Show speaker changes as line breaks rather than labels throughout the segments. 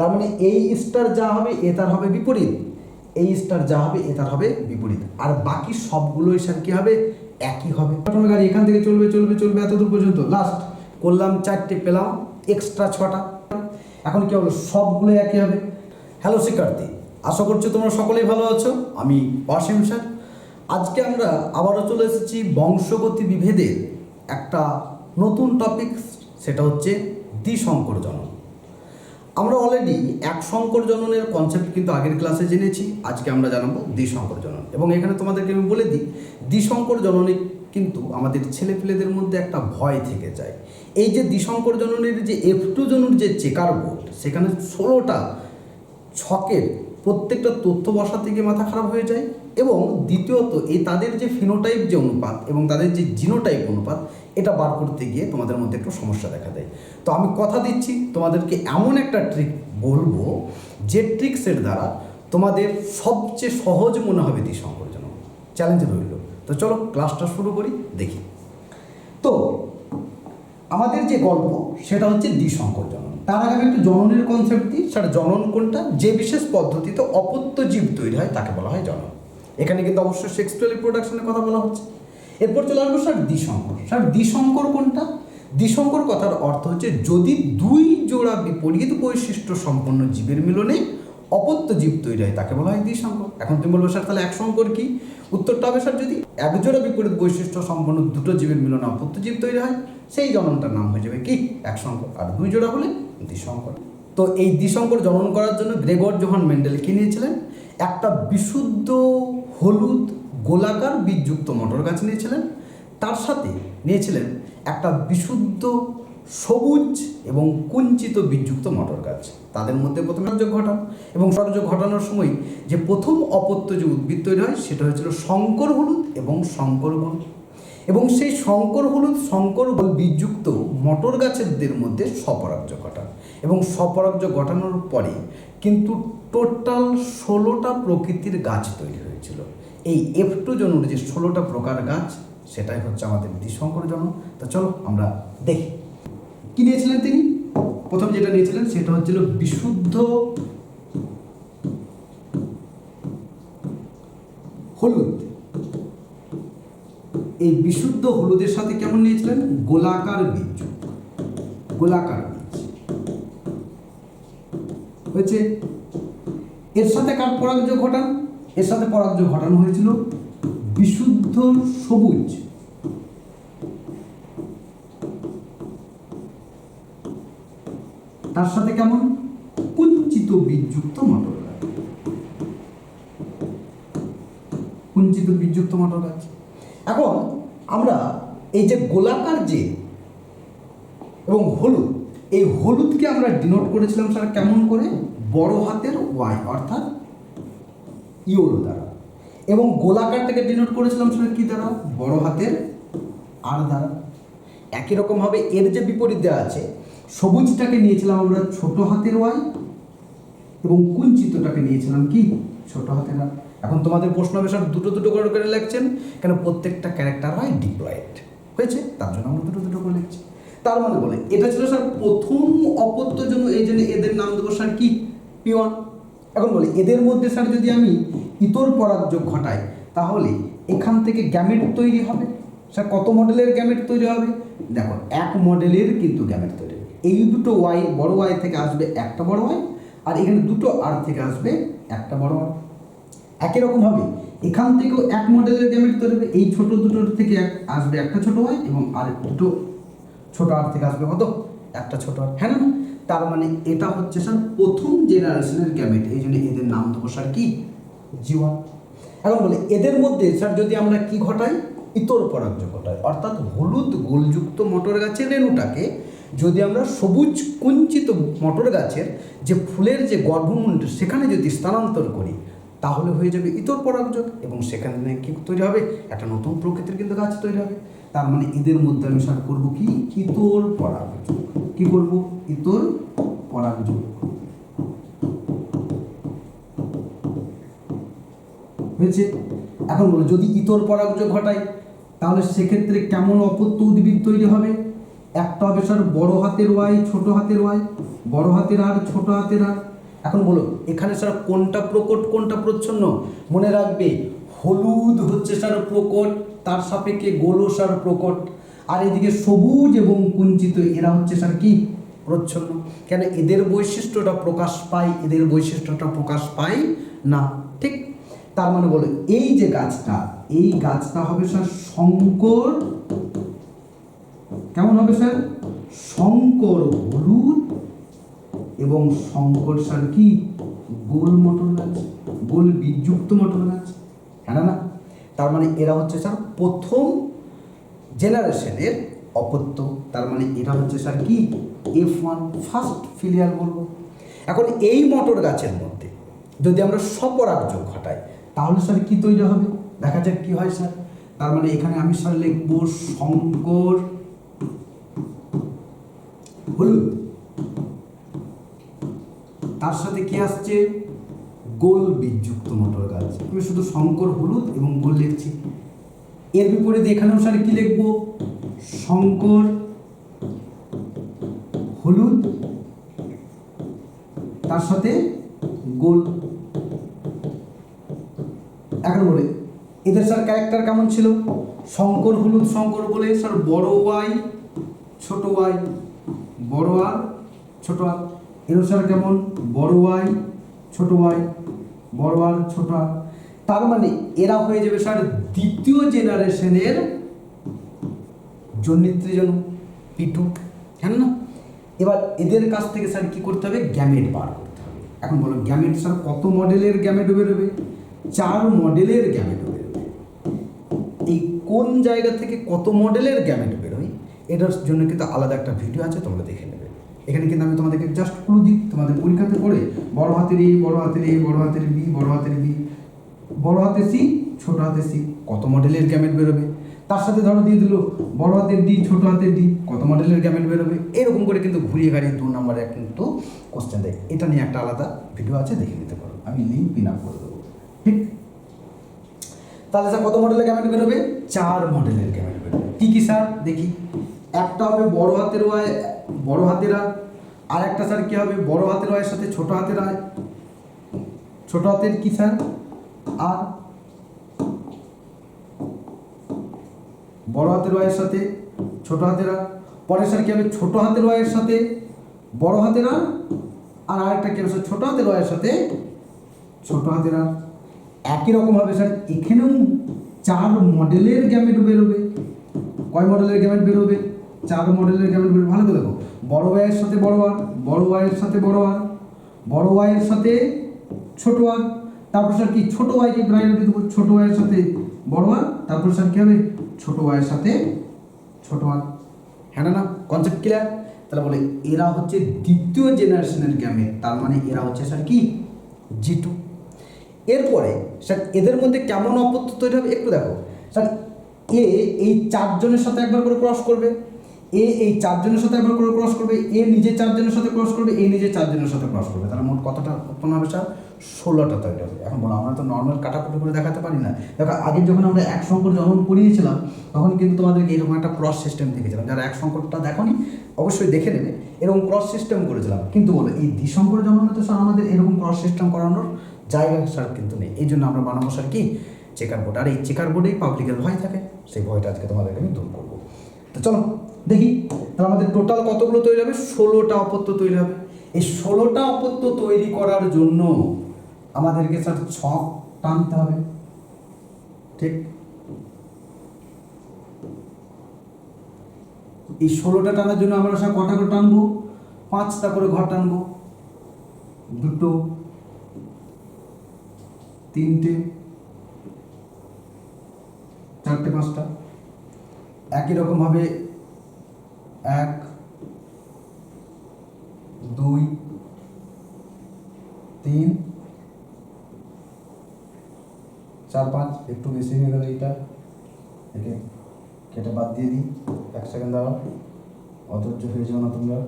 তার মানে এই স্টার যা হবে, এ তার হবে বিপরীত। এই স্টার যা হবে, এ তার হবে বিপরীত। আর বাকি সবগুলোই স্যার কি হবে? একই হবে। প্রথমে গাড়ি এখান থেকে চলবে চলবে চলবে এত দূর পর্যন্ত। লাস্ট করলাম, চারটে পেলাম এক্সট্রা ছটা। এখন কি হলো সবগুলো একই হবে। হ্যালো শিক্ষার্থী, আশা করছি তোমরা সকলেই ভালো আছো। আমি অসীম স্যার। আজকে আমরা আবারও চলে এসেছি বংশগতি বিভেদের একটা নতুন টপিক সেটা হচ্ছে দ্বিসংকর জনন আমরা অলরেডি এক সংকর জননের কনসেপ্ট কিন্তু আগের ক্লাসে জেনেছি, আজকে আমরা জানাব দ্বিশঙ্কর জনন। এবং এখানে তোমাদেরকে আমি বলে দিই দ্বিশঙ্কর জননে কিন্তু আমাদের ছেলেপেলেদের মধ্যে একটা ভয় থেকে যায়। এই যে দ্বিশঙ্কর জননের যে এফ টু জনুর যে চেকার বোর্ড, সেখানে ষোলোটা ছকের প্রত্যেকটা তথ্য বসাতে থেকে মাথা খারাপ হয়ে যায় এবং দ্বিতীয়ত এই তাদের যে ফিনোটাইপ যে অনুপাত এবং তাদের যে জিনোটাইপ অনুপাত, এটা বার করতে গিয়ে তোমাদের মধ্যে একটু সমস্যা দেখা দেয়। তো আমি কথা দিচ্ছি, তোমাদেরকে এমন একটা ট্রিক বলব যে ট্রিক্সের দ্বারা তোমাদের সবচেয়ে সহজ মনে হবে দ্বিসংকরজনক চ্যালেঞ্জ রইল। তো চলো ক্লাসটা শুরু করি, দেখি। তো, আমাদের যে গল্প, সেটা হচ্ছে জনন তার আগে আমি একটু জননের কনসেপ্ট দিই, সেটা জনন কোনটা? যে বিশেষ পদ্ধতিতে অপত্য জীব তৈরি হয়, তাকে বলা হয় জনন। এখানে কিন্তু অবশ্যই সেক্সুয়াল রিপ্রোডাকশনের কথা বলা হচ্ছে। এরপর চলে আসব স্যার দ্বিশঙ্কর। স্যার দ্বিসংকর কোনটা? দ্বিশঙ্কর কথার অর্থ হচ্ছে, যদি দুই জোড়া বিপরীত বৈশিষ্ট্য সম্পন্ন জীবের মিলনে অপত্য জীব তৈরি হয়, তাকে বলা হয় দ্বিসংকর এখন তুমি বলব স্যার তাহলে এক সংকর কি? উত্তরটা হবে স্যার যদি একজোড়া বিপরীত বৈশিষ্ট্য সম্পন্ন দুটো জীবের মিলনে অপত্য জীব তৈরি হয়, সেই জননটার নাম হয়ে যাবে কি? এক সংকর আর দুই জোড়া হলে দ্বিসংকর তো এই দ্বিসংকর জনন করার জন্য গ্রেগর জোহান মেন্ডেল কি নিয়েছিলেন? একটা বিশুদ্ধ হলুদ গোলাকার বীজযুক্ত মটর গাছ নিয়েছিলেন। তার সাথে নিয়েছিলেন একটা বিশুদ্ধ সবুজ এবং কুঞ্চিত বীজযুক্ত মটর গাছ। তাদের মধ্যে প্রথমে সংযোগ ঘটান এবং সংযোগ ঘটানোর সময় যে প্রথম অপত্য যে উদ্ভিদ তৈরি হয়, সেটা হয়েছিল শঙ্কর হলুদ এবং শঙ্কর গোল এবং সেই শঙ্কর হলুদ, শঙ্কর বীজযুক্ত মটর গাছেরদের মধ্যে স্বপরাজ্য ঘটান। এবং স্বপরাজ্য ঘটানোর পরে কিন্তু টোটাল ষোলোটা প্রকৃতির গাছ তৈরি হয়েছিল। এই এফ টু জনুর যে ষোলোটা প্রকার গাছ, সেটাই হচ্ছে আমাদের দ্বিশঙ্কর জন তা চলো আমরা দেখি। কি নিয়েছিলেন তিনি? প্রথম যেটা নিয়েছিলেন সেটা হচ্ছিল বিশুদ্ধ হলুদ। এই বিশুদ্ধ হলুদের সাথে কেমন নিয়েছিলেন? গোলাকার বীজ। গোলাকার বীজ। হয়েছে? এর সাথে কার পরাগযোগ ঘটান? এর সাথে পরাগযোগ ঘটানো হয়েছিল বিশুদ্ধ সবুজ। তার সাথে কেমন? কুঞ্চিত বীজযুক্ত মটর গাছ। কুঞ্চিত বীজযুক্ত মটর গাছ। এই যে গোলাকার যে এবং হলুদ, এই হলুদকে আমরা ডিনোট করেছিলাম স্যার কেমন করে? বড় হাতের ওয়াই অর্থাৎ ইওর দ্বারা। এবং গোলাকারটাকে ডিনোট করেছিলাম সেটা কী দ্বারা? বড় হাতের আর দ্বারা। একই রকমভাবে এর যে বিপরীত দেওয়া আছে, সবুজটাকে নিয়েছিলাম আমরা ছোট হাতের ওয়াই এবং কুঞ্চিতটাকে নিয়েছিলাম কি? ছোট হাতের আর এখন তোমাদের প্রশ্ন হবে, স্যার, দুটো দুটো করে করে লিখছেন, কেন প্রত্যেকটা ক্যারেক্টার হয় ডিপ্লয়েড হয়েছে? তার জন্য আমরা দুটো দুটো করে লিখছি। তার মানে বলে, এটা ছিল স্যার প্রথম অপত্য জন্য এই জন্য এদের নাম দেবো স্যার কি? পিওন এখন বলি, এদের মধ্যে স্যার যদি আমি ইতর পরাগযোগ ঘটাই, তাহলে এখান থেকে গ্যামেট তৈরি হবে। স্যার, কত মডেলের গ্যামেট তৈরি হবে? দেখো, এক মডেলের কিন্তু গ্যামেট তৈরি এই দুটো ওয়াই বড় ওয়াই থেকে আসবে একটা বড় ওয়াই আর এখানে দুটো আর থেকে আসবে একটা বড় ওয়াই একই রকমভাবে এখান থেকেও এক মডেলের গ্যামেট তৈরি হবে। এই ছোট দুটোর থেকে এক আসবে একটা ছোট ওয়াই এবং আর দুটো ছোট আর থেকে আসবে কত? একটা ছোট আর হ্যাঁ না? তার মানে এটা হচ্ছে স্যার প্রথম জেনারেশনের গ্যামেট এই জন্য এদের নাম দেবো স্যার কি? জীবন এখন বলে, এদের মধ্যে স্যার যদি আমরা কি ঘটাই? ইতর পরাগ্য ঘটাই। অর্থাৎ হলুদ গোলযুক্ত মটর গাছের রেণুটাকে যদি আমরা সবুজ কুঞ্চিত মটর গাছের যে ফুলের যে গর্ভমুণ্ড সেখানে যদি স্থানান্তর করি তাহলে হয়ে যাবে ইতর পরাগযোগ এবং সেখানে কি তৈরি হবে? একটা নতুন প্রকৃতির কিন্তু গাছ তৈরি হবে। তার মানে এদের মধ্যে আমি স্যার করব কি? ইতর পরাগযোগ কি করব? ইতর পরাগযোগ হয়েছে? এখন বলো, যদি ইতর পরাগযোগ ঘটায়, তাহলে সেক্ষেত্রে কেমন অপত্য উদ্ভিদ তৈরি হবে? একটা হবে স্যার বড় হাতের ওয়াই, ছোট হাতের ওয়াই, বড় হাতের আর, ছোট হাতের আর। এখন বলো এখানে স্যার কোনটা প্রকট, কোনটা প্রচ্ছন্ন? মনে রাখবে, হলুদ হচ্ছে স্যার প্রকট, তার সাপেক্ষে গোলো স্যার প্রকট। আর এদিকে সবুজ এবং কুঞ্চিত, এরা হচ্ছে স্যার কি? প্রচ্ছন্ন। কেন এদের বৈশিষ্ট্যটা প্রকাশ পায়, এদের বৈশিষ্ট্যটা প্রকাশ পায় না, ঠিক? তার মানে বলো, এই যে গাছটা, এই গাছটা হবে স্যার শঙ্কর। কেমন হবে স্যার? শঙ্কর হলুদ এবং শঙ্কর স্যার কি? গোল মটর গাছ, গোল বীজযুক্ত মটর গাছ। হ্যাঁ না? না তার মানে এরা হচ্ছে স্যার প্রথম জেনারেশনের অপত্য। তার মানে এটা হচ্ছে স্যার কি? এফ ওয়ান ফার্স্ট ফিলিয়াল বলব। এখন এই মটর গাছের মধ্যে যদি আমরা সপরাগ যোগ ঘটাই, তাহলে স্যার কি তৈরি হবে? দেখা যাক কি হয় স্যার। তার মানে এখানে আমি স্যার লিখব শঙ্কর হলুদ। তার সাথে কি আসছে? গোল বীজযুক্ত মটর গাছ। আমি শুধু শঙ্কর হলুদ এবং গোল লিখছি। এর বিপরীতে এখানেও স্যার কি লিখব? শঙ্কর হলুদ, তার সাথে গোল। এখন বলে এদের স্যার ক্যারেক্টার কেমন ছিল? শঙ্কর হলুদ, শঙ্কর বলে স্যার বড় ওয়াই, ছোট ওয়াই, বড় আর, ছোট আর। এরও স্যার কেমন? বড় ওয়াই, ছোট ওয়াই, বড় আর ছোট আর। তার মানে এরা হয়ে যাবে স্যার দ্বিতীয় জেনারেশনের জন্মিত্রী জন পিটু হ্যাঁ না? এবার এদের কাছ থেকে স্যার কি করতে হবে? গ্যামেট বার করতে হবে। এখন বলো, গ্যামেট স্যার কত মডেলের গ্যামেট বেরোবে চার মডেলের গ্যামেট বেরোবে এই কোন জায়গা থেকে কত মডেলের গ্যামেট বেরোয়? এটার জন্য কিন্তু আলাদা একটা ভিডিও আছে, তোমরা দেখে নেবে। এখানে কিন্তু আমি তোমাদেরকে জাস্ট ক্লু দিই। তোমাদের পরীক্ষাতে পড়ে, বড় হাতের এ, বড় হাতের এ, বড় হাতের বি, বড় হাতের বি, বড় হাতে সি, ছোট হাতে সি, কত মডেলের গ্যামেট বেরোবে? তার সাথে ধরো দিয়ে দিল, বড় হাতের ডি, ছোট হাতের ডি, কত মডেলের গ্যামেট বেরোবে? এরকম করে কিন্তু ঘুরিয়ে গাড়িয়ে দু নম্বরে কিন্তু কোশ্চেন দেয়। এটা নিয়ে একটা আলাদা ভিডিও আছে, দেখে নিতে পারো। আমি লিঙ্ক পিন আপ করে দেবো। ঠিক? তাহলে স্যার কত মডেলের গ্যামেট বেরোবে? চার মডেলের গ্যামেট বেরোবে। কী কী স্যার দেখি। একটা হবে বড় হাতের ওয়াই বড় হাতের আর আর একটা স্যার কি হবে? বড় হাতের ওয়াইয়ের সাথে ছোট হাতের আয়। ছোট হাতের কি স্যার? আর বড় হাতের ওয়াইয়ের সাথে ছোট হাতের আর পরে স্যার কি হবে? ছোট হাতের ওয়াইয়ের সাথে বড় হাতের আর আর আরেকটা কি হবে? ছোট হাতের ওয়াইয়ের সাথে ছোট হাতের আর একই রকম হবে স্যার। এখানেও চার মডেলের গ্যামেট বেরোবে। কয় মডেলের গ্যামেট বেরোবে? চার মডেলের গ্যামেট বেরোবে ভালো করে দেখো। বড় ওয়াইয়ের সাথে বড় আর, বড় ওয়াইয়ের সাথে বড় আর, বড় ওয়াইয়ের সাথে ছোট আর, তারপর স্যার কি, ছোট ওয়াইকে প্রায়োরিটি দেবো, ছোট ওয়াইয়ের সাথে বড় আর, তারপর স্যার কি হবে, ছোট ওয়াইয়ের সাথে ছোট আর। হ্যাঁ না না কনসেপ্ট ক্লিয়ার তাহলে বলে, এরা হচ্ছে দ্বিতীয় জেনারেশনের গ্যামেট তার মানে এরা হচ্ছে স্যার কি জি টু এরপরে, স্যার, এদের মধ্যে কেমন অপত্য তৈরি হবে একটু দেখো। স্যার, এ, এই চারজনের সাথে একবার করে ক্রস করবে। এ এই চারজনের সাথে একবার করে ক্রস করবে, এ নিজে চারজনের সাথে ক্রস করবে, এ নিজে চারজনের সাথে ক্রস করবে। তাহলে মোট কতটা উৎপন্ন হবে স্যার ষোলোটা তৈরি হবে। এখন বলো, আমরা তো নর্মাল কাটাকুটি করে দেখাতে পারি না। দেখো, আগে যখন আমরা এক সংকট যখন পড়িয়েছিলাম তখন কিন্তু তোমাদেরকে এরকম একটা ক্রস সিস্টেম দেখেছিলাম। যারা এক সংকটটা দেখোনি, অবশ্যই দেখে নেবে। এরকম ক্রস সিস্টেম করেছিলাম। কিন্তু বলো, এই দ্বিসংকর জমানোতে স্যার আমাদের এরকম ক্রস সিস্টেম করানোর জায়গা স্যার কিন্তু নেই। এই জন্য আমরা বানাবো স্যার কি? চেকার বোর্ড আর এই চেকার বোর্ডেই পাবলিকের ভয় থাকে। সেই ভয়টা আজকে তোমাদেরকে আমি দূর করব। তো চলো দেখি, তাহলে আমাদের টোটাল কতগুলো তৈরি হবে? ষোলোটা অপত্য তৈরি হবে। এই ষোলোটা অপত্য তৈরি করার জন্য আমাদেরকে স্যার ছক টানতে হবে। ঠিক? এই ষোলোটা টানার জন্য আমরা স্যার কটা করে টানবো? পাঁচটা করে ঘর টানবো। দুটো, তিনটে, চারটে, পাঁচটা। একই রকমভাবে এক, দুই, তিন, চার, পাঁচ, একটু বেশি হয়ে গেল এইটা। একে কেটে বাদ দিয়ে দিই। এক সেকেন্ড দাঁড়াও। অধৈর্য হয়ে যাও না তোমরা।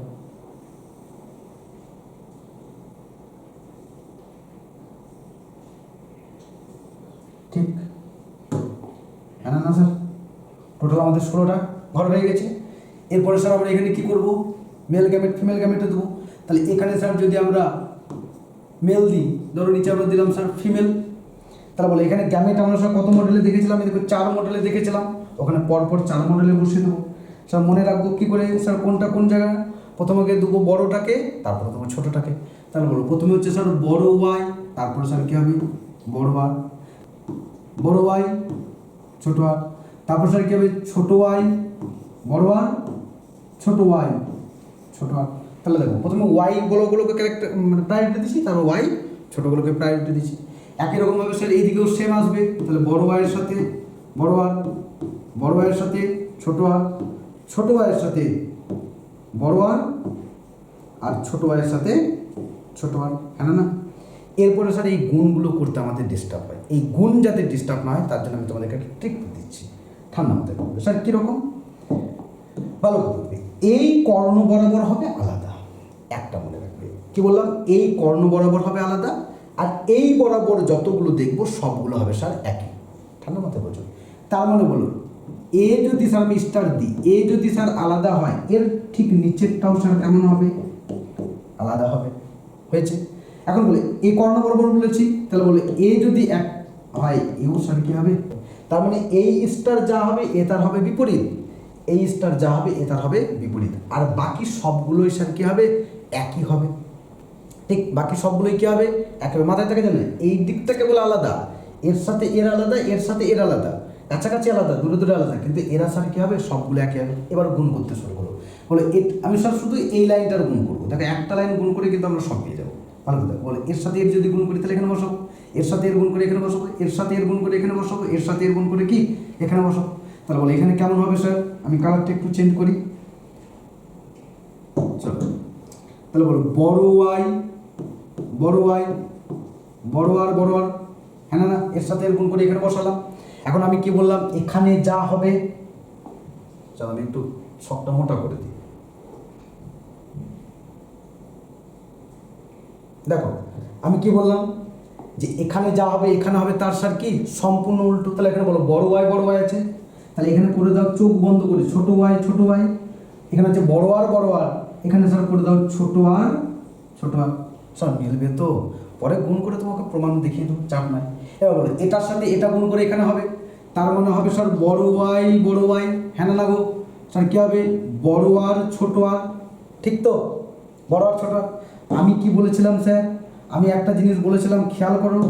ঠিক। হ্যাঁ না স্যার টোটাল আমাদের ষোলোটা। ঘর হয়ে গেছে। এরপরে স্যার আমরা এখানে কি করব? মেল গ্যামেট ফিমেল গ্যামেটে দেবো। তাহলে এখানে স্যার যদি আমরা মেল দিই, ধরো নিচে আমরা দিলাম স্যার ফিমেল তাহলে বলে, এখানে গ্যামেট আমরা স্যার কত মডেলে দেখেছিলাম? দেখো, চার মডেলে দেখেছিলাম। ওখানে পরপর চার মডেলে বসিয়ে দেবো। স্যার মনে রাখব কী করে? স্যার কোনটা কোন জায়গায় প্রথমে দেবো বড়োটাকে, তারপরে দেবো ছোটোটাকে। তাহলে বলো, প্রথমে হচ্ছে স্যার বড় ওয়াই তারপরে স্যার কী হবে? বড় আর বড় ওয়াই ছোটো আর তারপর স্যার কী হবে? ছোটো ওয়াই বড় আর ছোট ওয়াই ছোট তাহলে দেখো, প্রথমে ওয়াই বড়গুলোকে ক্যারেক্টার মানে প্রায়োরিটি দিচ্ছি তারপর ওয়াই ছোটোগুলোকে প্রায়োরিটি দিচ্ছি একই রকমভাবে স্যার এইদিকেও সেম আসবে, তাহলে বড় ওয়াইয়ের সাথে বড় আর বড় ওয়াইয়ের সাথে ছোট আর ছোট ওয়াইয়ের সাথে বড় আর আর ছোট ওয়াইয়ের সাথে ছোট আর হ্যাঁ না? এরপরে স্যার এই গুণগুলো করতে আমাদের ডিস্টার্ব হয়। এই গুণ যাতে ডিস্টার্ব না হয়, তার জন্য আমি তোমাদেরকে একটা ট্রিক দিচ্ছি। ঠান্ডা করবে স্যার কীরকম? ভালো করে। এই কর্ণ বরাবর হবে আলাদা। একটা মনে রাখবে। কি বললাম? এই কর্ণ বরাবর হবে আলাদা আর এই বরাবর যতগুলো দেখব সবগুলো হবে স্যার একই। ঠান্ডা মাথায় বোঝো তার মানে বলুন, এ যদি স্যার আমি স্টার দিই, এ যদি স্যার আলাদা হয়, এর ঠিক নিচেরটাও স্যার কেমন হবে? আলাদা হবে। হয়েছে? এখন বলে, এ কর্ণ বরাবর বলেছি, তাহলে বলে, এ যদি এক হয়, এও স্যার কি হবে? তার মানে এই স্টার যা হবে, এ তার হবে বিপরীত। এই স্টার যা হবে এ তার হবে বিপরীত। আর বাকি সবগুলোই স্যার কী হবে? একই হবে। ঠিক, বাকি সবগুলোই কী হবে? একেবারে মাথায় থাকে জানেন? এই দিকটা কেবল আলাদা। এর সাথে এর আলাদা, এর সাথে এর আলাদা। কাছাকাছি আলাদা, দূরে দূরে আলাদা। কিন্তু এরা স্যার কী হবে? সবগুলো একই হবে। এবার গুণ করতে শুরু করো। বলে আমি স্যার শুধু এই লাইনটার গুণ করব। দেখো, একটা লাইন গুণ করে কিন্তু আমরা সব পেয়ে যাব। ভালো কথা। বলে, এর সাথে এর যদি গুণ করি, তাহলে এখানে বসাবো। এর সাথে এর গুণ করে এখানে বসাবো। এর সাথে এর গুণ করে এখানে বসাবো। এর সাথে এর গুণ করে কি? এখানে বসাবো। তাহলে বলে, এখানে কেমন হবে স্যার আমি কালারটা একটু চেঞ্জ করি। তাহলে বলো, বড় ওয়াই বড় ওয়াই বড় আর বড় আর হ্যাঁ না না, এর সাথে এর গুণ করে এখানে বসালাম। এখন আমি কি বললাম, এখানে যা হবে, চলো, আমি একটু শখটা মোটা করে দিই। দেখো, আমি কি বললাম, যে এখানে যা হবে, এখানে হবে, তার সার কি? সম্পূর্ণ উল্টো। তাহলে এখানে বলো, বড় ওয়াই বড় ওয়াই আছে। তাহলে এখানে করে দাও, চোখ বন্ধ করে, ছোট ওয়াই ছোট ওয়াই এখানে হচ্ছে বড় আর বড় আর এখানে স্যার করে দাও ছোট আর ছোট আর স্যার মিলবে তো। পরে গুণ করে তোমাকে প্রমাণ দেখিয়ে দেবো, চাপ নাই। এবার বলো, এটার সাথে এটা গুণ করে এখানে হবে, তার মানে হবে স্যার বড় ওয়াই বড় ওয়াই হ্যাঁ না লাগো স্যার কী হবে? বড় আর ছোট আর ঠিক তো? বড় আর ছোট আর আমি কি বলেছিলাম স্যার আমি একটা জিনিস বলেছিলাম, খেয়াল করো।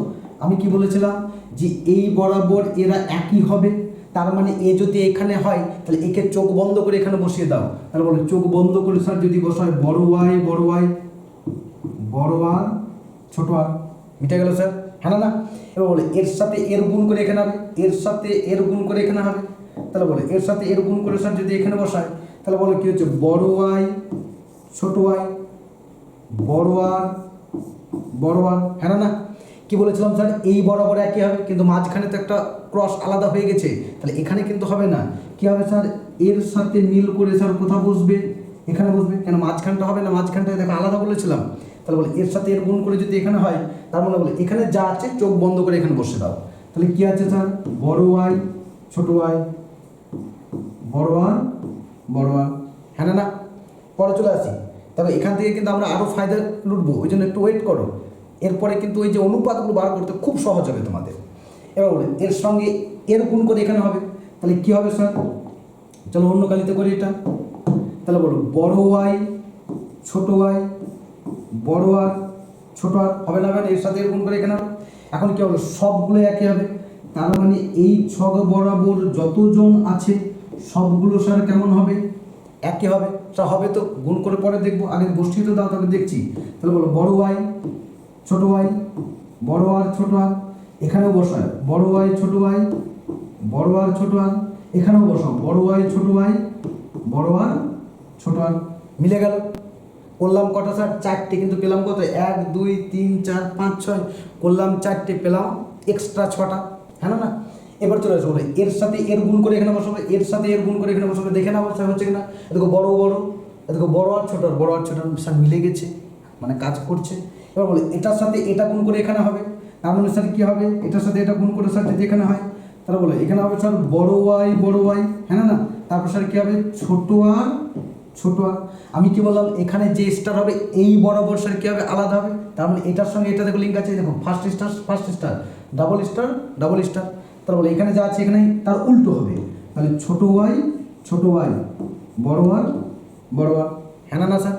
আমি কি বলেছিলাম যে এই বরাবর এরা একই হবে? তার মানে এ যদি এখানে হয়, তাহলে একে চোখ বন্ধ করে এখানে বসিয়ে দাও। তাহলে বলো, চোখ বন্ধ করে স্যার যদি বসায়, বড় ওয়াই বড় ওয়াই, বড় আর ছোট আর মিটে গেল স্যার হ্যাঁ না এবার বলে, এর সাথে এর গুণ করে এখানে হবে, এর সাথে এর গুণ করে এখানে হবে। তাহলে বলে, এর সাথে এর গুণ করে স্যার যদি এখানে বসায়, তাহলে বলে কি হচ্ছে? বড় ওয়াই, ছোট ওয়াই, বড় আর বড় আর হ্যাঁ না? কি বলেছিলাম স্যার এই বরাবর একই হবে, কিন্তু মাঝখানে তো একটা ক্রস আলাদা হয়ে গেছে। তাহলে এখানে কিন্তু হবে না। কি হবে স্যার এর সাথে মিল করে স্যার কোথাও বসবে? এখানে বসবে? কেন মাঝখানটা হবে না? মাঝখানটা দেখো আলাদা বলেছিলাম। তাহলে বলে এর সাথে এর গুণ করে যদি এখানে হয়, তার মানে বলে এখানে যা আছে চোখ বন্ধ করে এখানে বসে দাও। তাহলে কি আছে স্যার বড় ওয়াই ছোট ওয়াই বড় আর বড় আর হ্যাঁ না পরে চলে আসি। তবে এখান থেকে কিন্তু আমরা আরও ফায়দা লুটবো, ওই জন্য একটু ওয়েট করো। এরপরে কিন্তু ওই যে অনুপাতগুলো বার করতে খুব সহজ হবে তোমাদের। এবার বলে এর সঙ্গে এর গুণ করে এখানে হবে। তাহলে কী হবে স্যার? চলো অন্য কালিতে করি এটা। তাহলে বলো, বড় ওয়াই ছোট ওয়াই বড় আর ছোট আর হবে না, হবে? এর সাথে এর গুণ করে এখানে হবে। এখন কী হলো সবগুলো একই হবে। তার মানে এই ছক বরাবর যতজন আছে, সবগুলো স্যার কেমন হবে? একই হবে। স্যার, হবে তো, গুণ করে পরে দেখব। আগে গোষ্ঠী তো দাও, তাহলে দেখছি। তাহলে বলো, বড় ওয়াই ছোট ওয়াই বড় আর ছোট আর, এখানেও বসায়। বড় ওয়াই ছোট ওয়াই বড় আর ছোট আর, এখানেও বসাও। বড় ওয়াই ছোট ওয়াই বড় আর, ছোট আর। মিলে গেল। করলাম কটা স্যার? চারটে, কিন্তু পেলাম কত এক, দুই, তিন, চার, পাঁচ, ছয়। করলাম চারটে, পেলাম এক্সট্রা ছটা। হ্যাঁ না? এবার চলে আসব এর সাথে এর গুণ করে এখানে বসাবো, এর সাথে এর গুণ করে এখানে বসাবো, দেখে না বসা হচ্ছে কিনা? এদিকে বড় বড় এদিকে বড় আর ছোট আর, বড় আর ছোট স্যার মিলে গেছে মানে কাজ করছে। এবার বলে, এটার সাথে এটা গুণ করে এখানে হবে। তার মানে স্যার কী হবে? এটার সাথে এটা গুণ করে স্যার যদি এখানে হয়, তারা বলে, এখানে হবে স্যার বড় ওয়াই বড় ওয়াই হ্যাঁ না তারপর স্যার কি হবে? ছোট আর ছোট আর আমি কি বললাম, এখানে যে স্টার হবে, এই বরাবর স্যার কি হবে? আলাদা হবে। তার মানে এটার সঙ্গে এটা দেখো লিঙ্ক আছে দেখো first star first star double star double star তার বলে, এখানে যা আছে, এখানে তার উল্টো হবে। তাহলে ছোট ওয়াই ছোট ওয়াই বড় আর বড় আর হ্যাঁ না, স্যার?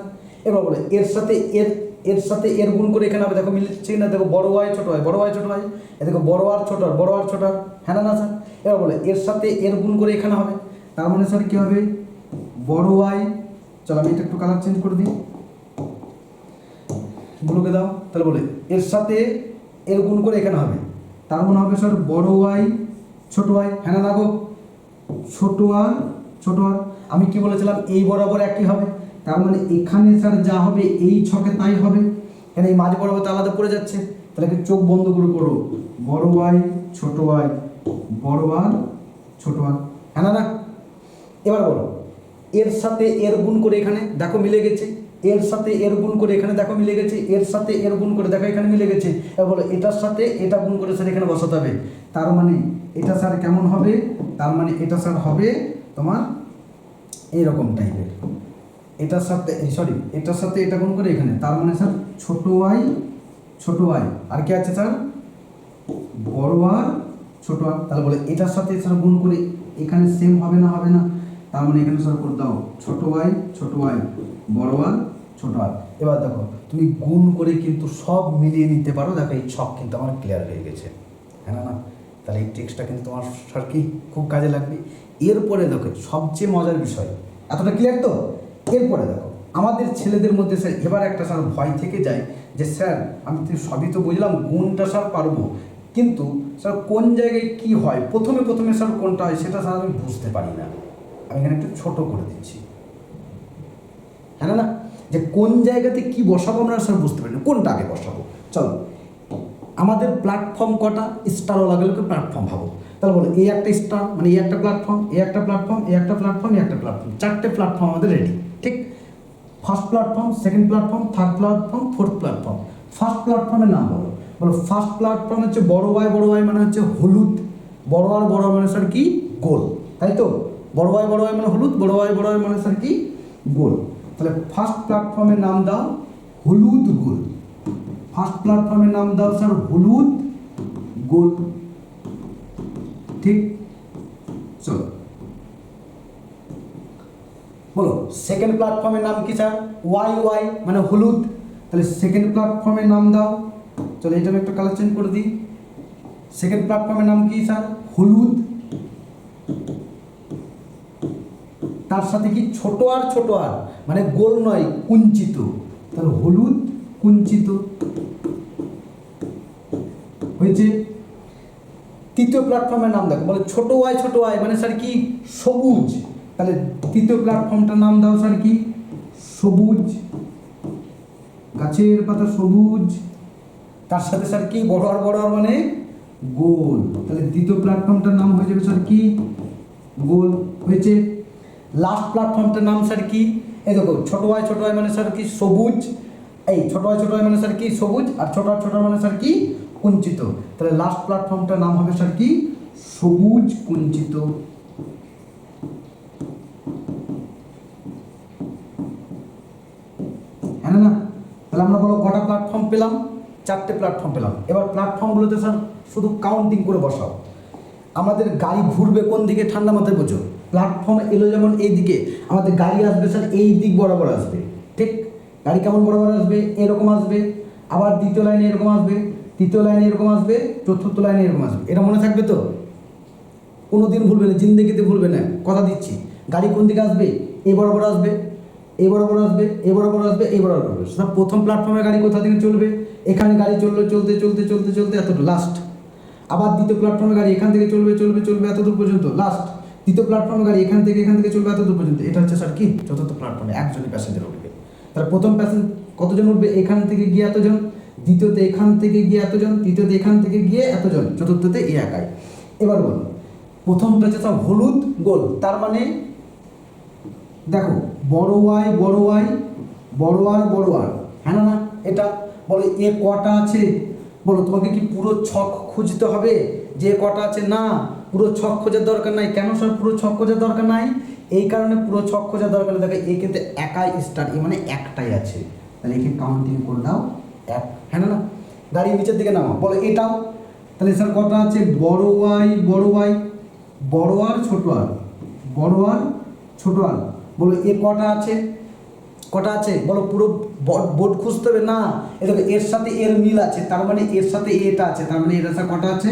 এবার বলে, এর সাথে এর এর সাথে এর গুণ করে এখানে হবে দেখো মিলছে না দেখো বড় ওয়াই ছোট ওয়াই বড় ওয়াই ছোট ওয়াই এ দেখো বড় আর ছোট আর বড় আর ছোট আর হ্যাঁ না স্যার? এবার বলে, এর সাথে এর গুণ করে এখানে হবে। তার মানে স্যার, কী হবে? বড় ওয়াই চলো, আমি এটা একটু কালার চেঞ্জ করে দিই। গুলোকে দাও, তাহলে বলে, এর সাথে এর গুণ করে এখানে হবে। তার মানে হবে, স্যার, বড় ওয়াই ছোট ওয়াই হ্যাঁ না গো? ছোট আর ছোট আর আমি কি বলেছিলাম? এই বরাবর একই হবে। তার মানে এখানে স্যার যা হবে, এই ছকে তাই হবে। এখানে এই মাঝ বরাবর আলাদা পড়ে যাচ্ছে। তাহলে চোখ বন্ধ করে করো বড় ওয়াই, ছোট ওয়াই, বড় আর ছোট আর হ্যাঁ না এবার বলো। এর সাথে এর গুণ করে এখানে দেখো মিলে গেছে। এর সাথে এর গুণ করে এখানে দেখো মিলে গেছে। এর সাথে এর গুণ করে দেখো এখানে মিলে গেছে। এবার বলো, এটার সাথে এটা গুণ করে স্যার এখানে বসাতে হবে। তার মানে এটা স্যার কেমন হবে? তার মানে এটা স্যার হবে তোমার এইরকম টাইপের এটার সাথে সরি এটার সাথে এটা গুণ করে এখানে, তার মানে স্যার ছোট ওয়াই ছোট ওয়াই আর কি আছে স্যার বড় আর ছোট আর তাহলে বলে এটার সাথে স্যার গুণ করে এখানে সেম হবে না হবে না? তার মানে এখানে স্যার করে দাও, ছোট ওয়াই ছোট ওয়াই বড় আর ছোট আর এবার দেখো, তুমি গুণ করে কিন্তু সব মিলিয়ে নিতে পারো, দেখো এই ছক কিন্তু আমার ক্লিয়ার হয়ে গেছে। হ্যাঁ না তাহলে এই ট্রিক্সটা কিন্তু তোমার স্যার কি খুব কাজে লাগবে। এরপরে দেখো, সবচেয়ে মজার বিষয়, এতটা ক্লিয়ার তো? এরপরে দেখো আমাদের ছেলেদের মধ্যে স্যার এবার একটা স্যার ভয় থেকে যায় যে স্যার আমি তো সবই তো বুঝলাম গুণটা স্যার পারব। কিন্তু স্যার কোন জায়গায় কি হয় প্রথমে প্রথমে স্যার কোনটা হয় সেটা স্যার আমি বুঝতে পারি না। আমি এখানে একটু ছোট করে দিচ্ছি। হ্যাঁ না, যে কোন জায়গাতে কি বসাবো আমরা স্যার বুঝতে পারি না। কোনটা আগে বসাবো? চলো আমাদের প্ল্যাটফর্ম কটা? স্টার স্টারওয়ালাগুলোকে প্ল্যাটফর্ম ভাবো। তাহলে বলো এই একটা স্টার মানে এই একটা প্ল্যাটফর্ম এই একটা প্ল্যাটফর্ম এই একটা প্ল্যাটফর্ম এই একটা প্ল্যাটফর্ম চারটে প্ল্যাটফর্ম আমাদের ready first platform second platform third platform fourth platform first প্ল্যাটফর্মের নাম বলো বলো ফার্স্ট প্ল্যাটফর্ম হচ্ছে বড় ওয়াই বড় ওয়াই মানে হচ্ছে হলুদ। বড় আর বড় মানে স্যার কি? গোল। তাই তো? বড় ওয়াই বড় ওয়াই মানে হলুদ, বড় ওয়াই বড় ওয়াই মানে স্যার কি? গোল। তাহলে ফার্স্ট প্ল্যাটফর্মের নাম দাও হলুদ গোল। ফার্স্ট প্ল্যাটফর্মের নাম দাও স্যার হলুদ গোল। ঠিক? চলো। বলো সেকেন্ড প্ল্যাটফর্মের নাম কি স্যার ওয়াই ওয়াই মানে হলুদ। তাহলে সেকেন্ড প্ল্যাটফর্মের নাম দাও। চলো এটা আমি একটা কালার চেঞ্জ করে দিই। সেকেন্ড প্ল্যাটফর্মের নাম কি স্যার হলুদ। তার সাথে কি ছোট আর ছোট আর? মানে গোল নয়, কুঞ্চিত। তাহলে হলুদ, কুঞ্চিত। হয়েছে? তৃতীয় প্ল্যাটফর্মের নাম দেখো। বলে ছোট ওয়াই ছোট ওয়াই মানে স্যার কি? সবুজ। তাহলে তৃতীয় প্ল্যাটফর্মটার নাম দাও স্যার কি? সবুজ। গাছের পাতা সবুজ। তার সাথে স্যার কি? বড় আর বড় আর মানে গোল। তাহলে দ্বিতীয় প্ল্যাটফর্মটার নাম হয়ে যাবে স্যার কি? গোল। হয়েছে। লাস্ট প্ল্যাটফর্মটার নাম স্যার কি? এই দেখো, ছোট ওয়াই ছোট ওয়াই মানে স্যার কি? সবুজ। এই ছোট ওয়াই ছোট ওয়াই মানে স্যার কি? সবুজ। আর ছোট আর ছোট মানে স্যার কি? কুঞ্চিত। তাহলে লাস্ট প্ল্যাটফর্মটার নাম হবে স্যার কি? সবুজ কুঞ্চিত। হ্যাঁ না, তাহলে আমরা বলো কটা প্ল্যাটফর্ম পেলাম? চারটে প্ল্যাটফর্ম পেলাম। এবার প্ল্যাটফর্মগুলোতে স্যার শুধু কাউন্টিং করে বসাও। আমাদের গাড়ি ঘুরবে কোন দিকে? ঠান্ডা মাথায় বোঝো। প্ল্যাটফর্ম এলো যেমন এই দিকে আমাদের গাড়ি আসবে স্যার এই দিক বরাবর আসবে। ঠিক? গাড়ি কেমন বরাবর আসবে? এরকম আসবে। আবার দ্বিতীয় লাইনে এরকম আসবে। তৃতীয় লাইনে এরকম আসবে। চতুর্থ লাইনে এরকম আসবে। এটা মনে থাকবে তো? কোনো দিন ভুলবে না জিন্দগিতে ভুলবে না। কথা দিচ্ছি। গাড়ি কোন দিকে আসবে? এই বরাবর আসবে। এই বরাবর আসবে এই বরাবর আসবে এই বরাবর আসবে। সব প্রথম প্ল্যাটফর্মে গাড়ি কোথা থেকে চলবে? এখানে গাড়ি চলল, চলতে চলতে চলতে চলতে এতটুকু লাস্ট আবার দ্বিতীয় প্ল্যাটফর্মে গাড়ি এখান থেকে চলবে চলবে চলবে এত দূর পর্যন্ত লাস্ট তৃতীয় প্ল্যাটফর্মে গাড়ি এখান থেকে এখান থেকে চলবে এত দূর পর্যন্ত। এটা হচ্ছে স্যার কি? চতুর্থ প্ল্যাটফর্মে একজনই প্যাসেঞ্জার উঠবে। তাহলে প্রথম প্যাসেঞ্জার কতজন উঠবে? এখান থেকে গিয়ে এতজন। দ্বিতীয়তে এখান থেকে গিয়ে এতজন। তৃতীয়তে এখান থেকে গিয়ে এতজন। চতুর্থতে এ একাই। এবার বলো প্রথমটা হচ্ছে হলুদ, গোল। তার মানে দেখো, বড় ওয়াই বড় ওয়াই, বড় আর বড় আর। হ্যাঁ না এটা বলো এ কটা আছে? বলো, তোমাকে কি পুরো ছক খুঁজতে হবে যে কটা আছে? না, পুরো ছক খোঁজার দরকার নাই। কেন স্যার পুরো ছক খোঁজার দরকার নাই? এই কারণে পুরো ছক খোঁজার দরকার দেখো, এ কিন্তু একাই স্টার এ মানে একটাই আছে। তাহলে একে কাউন্টিং করে দাও, এক। হ্যাঁ না না গাড়ি নিচের দিকে নামা বলো, এটাও। তাহলে স্যার কটা আছে? বড় ওয়াই বড় ওয়াই, বড় আর, ছোট আর। বড় আর, ছোট আর। বলো, এ কটা আছে? কটা আছে? বলো, পুরো বোর্ড খুঁজতে হবে। না, এ দেখো, এর সাথে এর মিল আছে, তার মানে এর সাথে এটা আছে, তার মানে এর সাথে কটা আছে?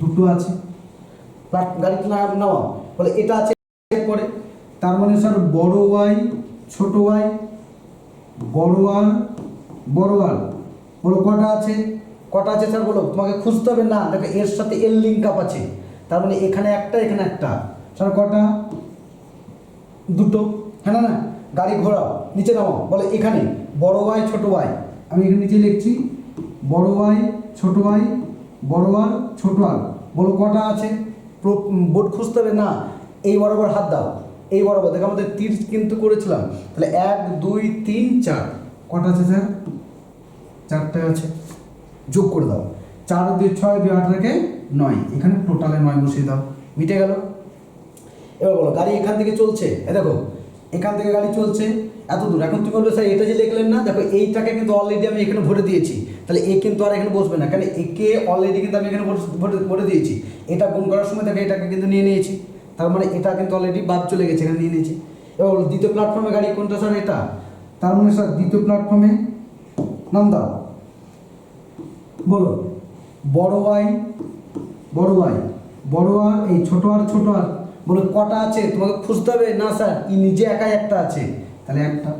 দুটো আছে। গাড়িটা না নেওয়া বলে, এটা আছে পরে। তার মানে স্যার, বড় ওয়াই, ছোট ওয়াই, বড় আর বড় আর বলো, কটা আছে? কটা আছে স্যার, বলো, তোমাকে খুঁজতে হবে। না, দেখো, এর সাথে এর লিঙ্ক আপ আছে। তার মানে এখানে একটা এখানে একটা। স্যার, কটা? দুটো হ্যাঁ না না, গাড়ি ঘোরাও, নিচে নামাও, বলে এখানে, বড় ওয়াই ছোট ওয়াই আমি এখানে নিচে লিখছি, বড় ওয়াই ছোট ওয়াই বড় আর ছোট আর বলো কটা আছে? বোর্ড খুঁজতে হবে, না, এই বরাবর হাত দাও, এই বরাবর। দেখো আমাদের তীর কিন্তু করেছিলাম। তাহলে এক, দুই, তিন, চার। কটা আছে, স্যার? চারটে আছে। যোগ করে দাও। চার, দুই, ছয়, দুই, আট রেখে নয়। এখানে টোটালে নয় বসিয়ে দাও। মিটে গেল। এবার বলো, গাড়ি এখান থেকে চলছে? এ দেখো, এখান থেকে গাড়ি চলছে, এত দূর। এখন তুমি বলবে, স্যার, এটা যে লিখলেন না, দেখো, এইটাকে কিন্তু অলরেডি আমি এখানে ভরে দিয়েছি। তাহলে এ কিন্তু আর এখানে বসবে না। কারণ একে অলরেডি কিন্তু আমি এখানে ভরে- দিয়েছি। এটা গুণ করার সময় দেখো, এটাকে কিন্তু নিয়ে নিয়েছি। তার মানে এটা কিন্তু অলরেডি বাদ চলে গেছে, এখানে নিয়ে নিয়েছি। এবার দ্বিতীয় প্ল্যাটফর্মে গাড়ি কোনটা, স্যার, এটা? তার মানে স্যার, দ্বিতীয় প্ল্যাটফর্মে নাম দাও। বলো, বড় ওয়াই বড় ওয়াই বড় আর এই ছোট আর ছোট আর। বলো, কটা আছে? তোমাকে খুঁজতে হবে? না, স্যার ই নিজে একাই একটা আছে? তাহলে একটা।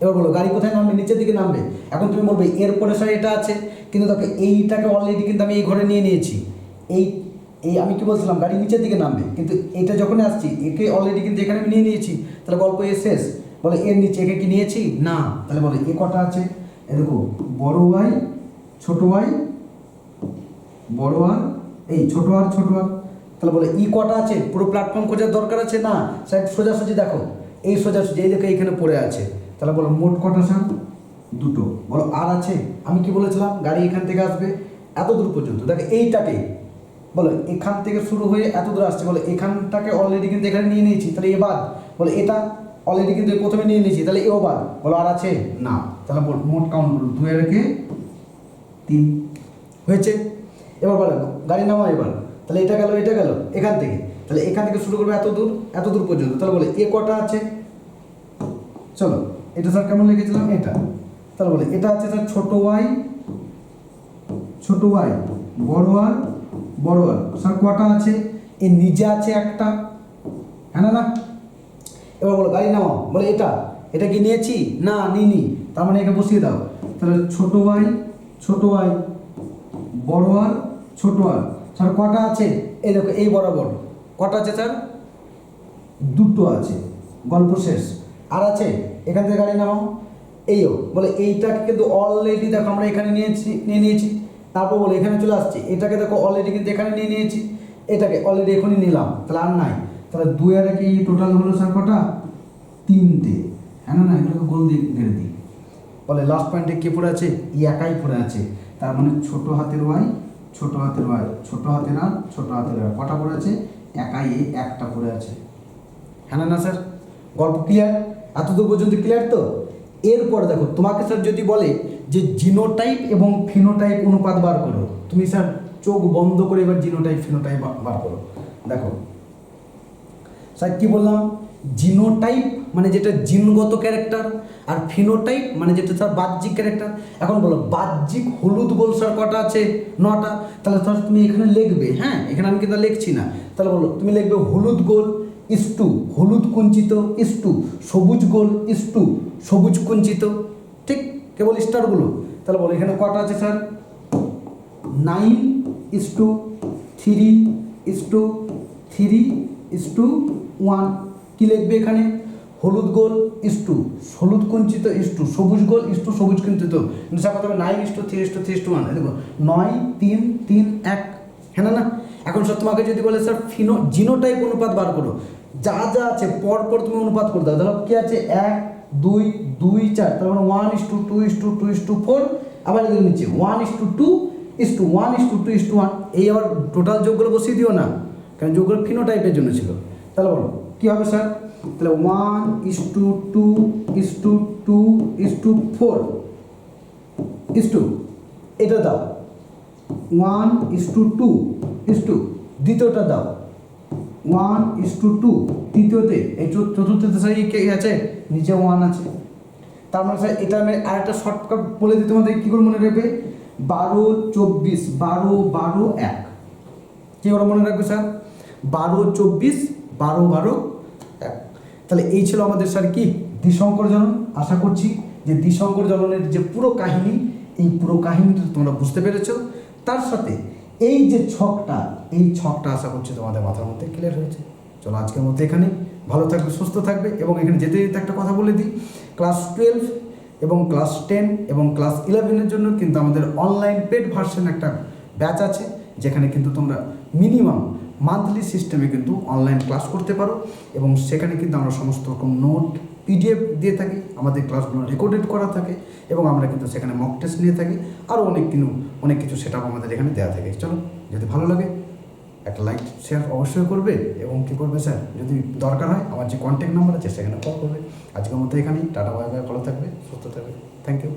এবার বলো, গাড়ি কোথায় নামবে? নিচের দিকে নামবে? এখন তুমি বলবে এরপরে স্যার এটা আছে। কিন্তু দেখো, এইটাকে অলরেডি কিন্তু আমি এই ঘরে নিয়ে নিয়েছি। এই এই আমি কি বলছিলাম? গাড়ি নিচের দিকে নামবে। কিন্তু এটা যখন আসছি, একে অলরেডি কিন্তু এখানে আমি নিয়ে নিয়েছি। তাহলে গল্প এ শেষ। বলে, এর নিচে একে কি নিয়েছি? না। তাহলে বলে, এ কটা আছে? এ দেখো, বড় ওয়াই, ছোট ওয়াই, বড় আর, এই ছোট আর ছোট আর। তাহলে বলে, ই কটা আছে? পুরো প্ল্যাটফর্ম খোঁজার দরকার আছে না? স্যার সোজাসুজি দেখো। এই সোজাসুজি, এই দেখো এইখানে পড়ে আছে। তাহলে বলো, মোট কটা স্যার দুটো। বলো, আর আছে? আমি কি বলেছিলাম? গাড়ি এখান থেকে আসবে এত দূর পর্যন্ত। দেখো এইটাকে বলো, এখান থেকে শুরু হয়ে এত দূর আসছে। বলো, এখানটাকে অলরেডি কিন্তু এখানে নিয়ে নিয়েছি। তাহলে এ বাদ। বলো, এটা অলরেডি কিন্তু প্রথমে নিয়ে নিয়েছি। তাহলে এও বাদ। বলো, আর আছে? না। তাহলে বল, মোট কাউন্ট বলো। দুই রেখে তিন। হয়েছে? এবার বলেন গাড়ি নামা এবার। তাহলে এটা গেল এটা গেল, এখান থেকে। তাহলে এখান থেকে শুরু করবে এত দূর এত দূর পর্যন্ত। তাহলে বলে, এ কটা আছে? চলো, এটা স্যার কেমন লিখেছিলাম? এটা। তাহলে বলে, এটা আছে স্যার ছোট ওয়াই ছোট ওয়াই বড় আর বড় আর স্যার কটা আছে? এ নিজে আছে একটা। হ্যাঁ না না? এবার বলো, গাড়ি নামাও। বলে, এটা। এটা কি নিয়েছি? না, নিইনি। তার মানে একে বসিয়ে দাও। তাহলে ছোট ওয়াই ছোট ওয়াই বড় আর ছোট আর স্যার, কটা আছে? এই দেখো, এই বরাবর। কটা আছে স্যার? দুটো আছে। গল্প শেষ। আর আছে? এখান থেকে গাড়ি নামাও। এইও। বলে, এইটাকে কিন্তু অলরেডি দেখো আমরা এখানে নিয়েছি, নিয়ে নিয়েছি। তারপর বলে, এখানে চলে আসছি। এটাকে দেখো অলরেডি কিন্তু এখানে নিয়ে নিয়েছি। এটাকে অলরেডি এখনই নিলাম। তাহলে আর নাই। তাহলে দুই আর কি টোটাল হলো স্যার কটা? তিনটে। হ্যাঁ না না, এগুলোকে গোল দিয়ে গেড়ে দিই। বলে লাস্ট পয়েন্টে কে পড়ে আছে? ই একাই পড়ে আছে। তার মানে ছোট হাতের ওয়াই ছোট হাতের ওয়াই, ছোট হাতের আর ছোট হাতের আর কটা পড়ে আছে? একাই এই একটা পড়ে আছে। হ্যাঁ না না, স্যার? গল্প ক্লিয়ার এতদূর পর্যন্ত ক্লিয়ার তো? এরপর দেখো, তোমাকে স্যার যদি বলে যে জিনোটাইপ এবং ফিনোটাইপ অনুপাত বার করো, তুমি স্যার চোখ বন্ধ করে এবার জিনোটাইপ, ফিনোটাইপ বার করো। দেখো, স্যার কি বললাম? জিনোটাইপ মানে যেটা জিনগত ক্যারেক্টার আর ফিনোটাইপ মানে যেটা স্যার বাহ্যিক ক্যারেক্টার এখন বলো, বাহ্যিক হলুদ গোল স্যার কটা আছে? নটা। তাহলে স্যার তুমি এখানে লিখবে হ্যাঁ? এখানে আমি কিন্তু লিখছি না। তাহলে বলো, তুমি লিখবে হলুদ গোল ইস টু হলুদ কুঞ্চিত ইস টু সবুজ গোল ইস টু সবুজ কুঞ্চিত। ঠিক? কেবল স্টারগুলো তাহলে বলো, এখানে কটা আছে sir nine is two three is two three is two one কী লিখবে এখানে? হলুদ গোল ইস টু হলুদ কুঞ্চিত ইস টু সবুজ গোল ইস টু সবুজ কুঞ্চিত। কিন্তু স্যার কথা nine is two three is two three is two one দেখো, নয়, তিন তিন, এক। হ্যাঁ না? এখন স্যার তোমাকে যদি বলে, স্যার, ফিনো, জিনোটাইপ অনুপাত বার করো। যা যা আছে পর পর তুমি অনুপাত করে দাও। ধরো কী আছে? এক, দুই দুই, চার। তার মানে one is two two two two two four আবার এদিকে নিচে one is two two is two one is two two two one এই আবার টোটাল যোগগুলো বসিয়ে দিও না, কারণ যোগগুলো ফিনো টাইপের জন্য ছিল। তাহলে বলো, কী হবে, স্যার? তাহলে one is two two is two two is two four is two এটা দাও। One is two two is two দ্বিতীয়টা দাও। ওয়ান ইস টু টু তৃতীয়তে, এই চতুর্থ, চতুর্থতে স্যার কে আছে? নিচে ওয়ান আছে। তার মানে স্যার এটা আমি আরেকটা শর্টকাট বলে দিই তোমাদের, কী করে মনে রাখবে? বারো, চব্বিশ, বারো বারো, এক। কী করে মনে রাখবে স্যার বারো, চব্বিশ, বারো বারো তাহলে এই ছিল আমাদের স্যার কি? দ্বিশঙ্কর জনন। আশা করছি যে দ্বিশঙ্কর জননের যে পুরো কাহিনী, এই পুরো কাহিনীটা তোমরা বুঝতে পেরেছ। তার সাথে এই যে ছকটা, এই ছকটা আশা করছি তোমাদের মাথার মধ্যে ক্লিয়ার হয়েছে। চলো আজকের মধ্যে এখানে ভালো থাকবে, সুস্থ থাকবে এবং এখানে যেতে যেতে একটা কথা বলে দিই। ক্লাস টুয়েলভ এবং ক্লাস টেন এবং ক্লাস ইলেভেনের জন্য কিন্তু আমাদের অনলাইন পেড ভার্সন একটা ব্যাচ আছে, যেখানে কিন্তু তোমরা মিনিমাম মান্থলি সিস্টেমে কিন্তু অনলাইন ক্লাস করতে পারো এবং সেখানে কিন্তু আমরা সমস্ত রকম নোট পিডিএফ দিয়ে থাকি, আমাদের ক্লাসগুলো রেকর্ডেড করা থাকে এবং আমরা কিন্তু সেখানে মক টেস্ট নিয়ে থাকি। আরও অনেক কিছু অনেক কিছু সেটা আমাদের এখানে দেওয়া থাকে। চলো, যদি ভালো লাগে, একটা লাইক শেয়ার অবশ্যই করবে এবং কী করবে স্যার যদি দরকার হয়, আমার যে কন্ট্যাক্ট নাম্বার আছে সেখানে কল করবে। আজকের মতো এখানেই, টাটা বাই বাই ভালো থাকবে, সুস্থ থাকবে। Thank you